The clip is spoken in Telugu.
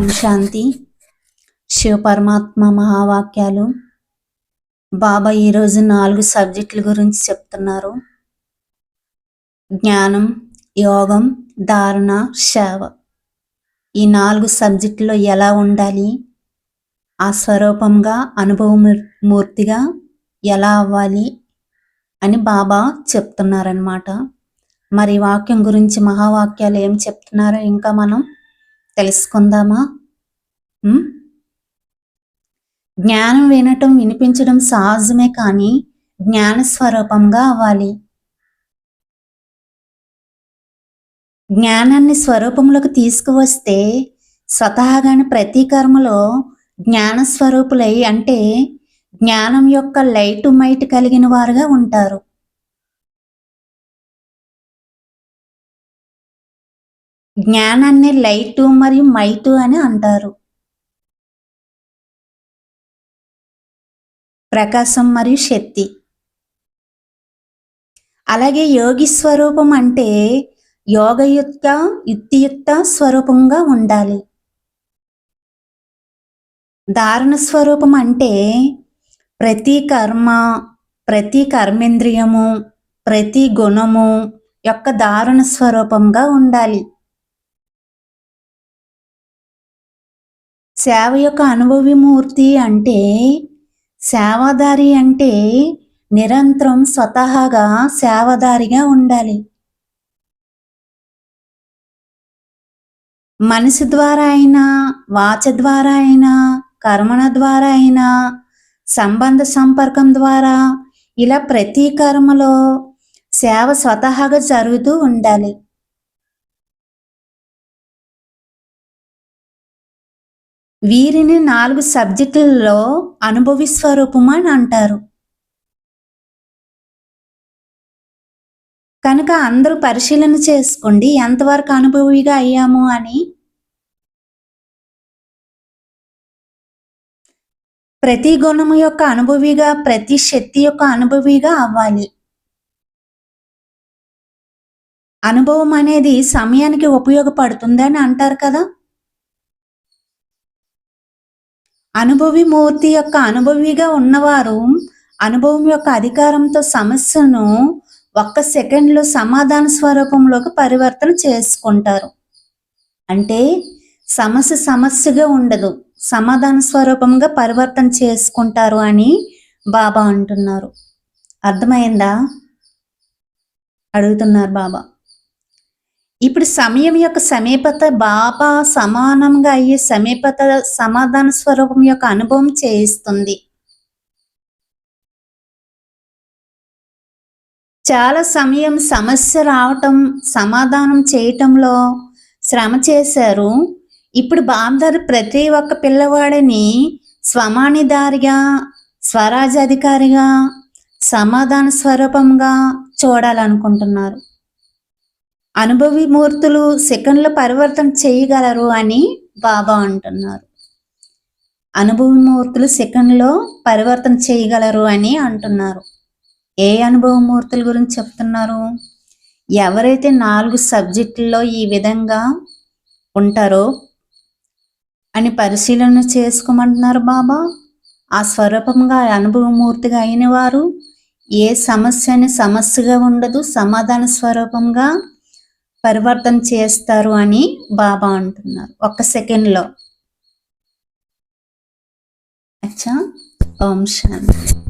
ఓం శాంతి. శివ పరమాత్మ మహావాక్యాలు. బాబా ఈరోజు నాలుగు సబ్జెక్టుల గురించి చెప్తున్నారు. జ్ఞానం యోగం ధారణ సేవ. ఈ నాలుగు సబ్జెక్టులో ఎలా ఉండాలి? ఆ స్వరూపంగా అనుభవ మూర్తిగా ఎలా అవ్వాలి అని బాబా చెప్తున్నారనమాట మరి వాక్యం గురించి మహావాక్యాలు ఏం చెప్తున్నారో ఇంకా మనం తెలుసుకుందామా? జ్ఞానం వినటం వినిపించడం సహజమే కానీ జ్ఞాన స్వరూపంగా అవ్వాలి. జ్ఞానాన్ని స్వరూపంలోకి తీసుకువస్తే స్వతహాగాని ప్రతి కర్మలో జ్ఞాన స్వరూపులై అంటే జ్ఞానం యొక్క లైటు మైట్ కలిగిన వారుగా ఉంటారు. జ్ఞానాన్ని లైటు మరియు మైటు అని అంటారు. ప్రకాశం మరియు శక్తి. అలాగే యోగి స్వరూపం అంటే యోగయుక్త యుక్తియుక్త స్వరూపంగా ఉండాలి. దారుణ స్వరూపం అంటే ప్రతి కర్మ ప్రతి కర్మేంద్రియము ప్రతి గుణము యొక్క దారుణ స్వరూపంగా ఉండాలి. సేవ యొక్క అనుభవి మూర్తి అంటే సేవాదారి అంటే నిరంతరం స్వతహాగా సేవదారిగా ఉండాలి. మనసు ద్వారా అయినా వాచ ద్వారా అయినా కర్మణ ద్వారా అయినా సంబంధ సంపర్కం ద్వారా ఇలా ప్రతి కర్మలో సేవ స్వతహాగా జరుగుతూ ఉండాలి. వీరిని నాలుగు సబ్జెక్టులలో అనుభవి స్వరూపం అని అంటారు. కనుక అందరూ పరిశీలన చేసుకోండి ఎంతవరకు అనుభవిగా అయ్యాము అని. ప్రతి గుణము యొక్క అనుభవిగా ప్రతి శక్తి యొక్క అనుభవిగా అవ్వాలి. అనుభవం అనేది సమయానికి ఉపయోగపడుతుందని అంటారు కదా. అనుభవి మూర్తి యొక్క అనుభవిగా ఉన్నవారు అనుభవం యొక్క అధికారంతో సమస్యను ఒక్క సెకండ్లో సమాధాన స్వరూపంలోకి పరివర్తన చేసుకుంటారు. అంటే సమస్య సమస్యగా ఉండదు. సమాధాన స్వరూపంగా పరివర్తన చేసుకుంటారు అని బాబా అంటున్నారు. అర్థమైందా? అడుగుతున్నారు బాబా. ఇప్పుడు సమయం యొక్క సమీపత బాబా సమానంగా అయ్యే సమీపత సమాధాన స్వరూపం యొక్క అనుభవం చేయిస్తుంది. చాలా సమయం సమస్య రావటం సమాధానం చేయటంలో శ్రమ చేశారు. ఇప్పుడు బాందరు ప్రతి ఒక్క పిల్లవాడిని స్వమానిదారిగా స్వరాజ్యాధికారిగా సమాధాన స్వరూపంగా చూడాలనుకుంటున్నారు. అనుభవి మూర్తులు సెకండ్ల పరివర్తన చేయగలరు అని బాబా అంటున్నారు. అనుభవి మూర్తులు సెకండ్లో పరివర్తన చేయగలరు అని అంటున్నారు. ఏ అనుభవ మూర్తుల గురించి చెప్తున్నారు? ఎవరైతే నాలుగు సబ్జెక్టుల్లో ఈ విధంగా ఉంటారో అని పరిశీలన చేసుకోమంటున్నారు బాబా. ఆ స్వరూపంగా అనుభవమూర్తిగా అయిన వారు ఏ సమస్యని సమస్యగా ఉండదు సమాధాన స్వరూపంగా పరివర్తన చేస్తారు అని బాబా అంటున్నారు. ఒక్క సెకండ్లో. అచ్చా ఓం శాంతి.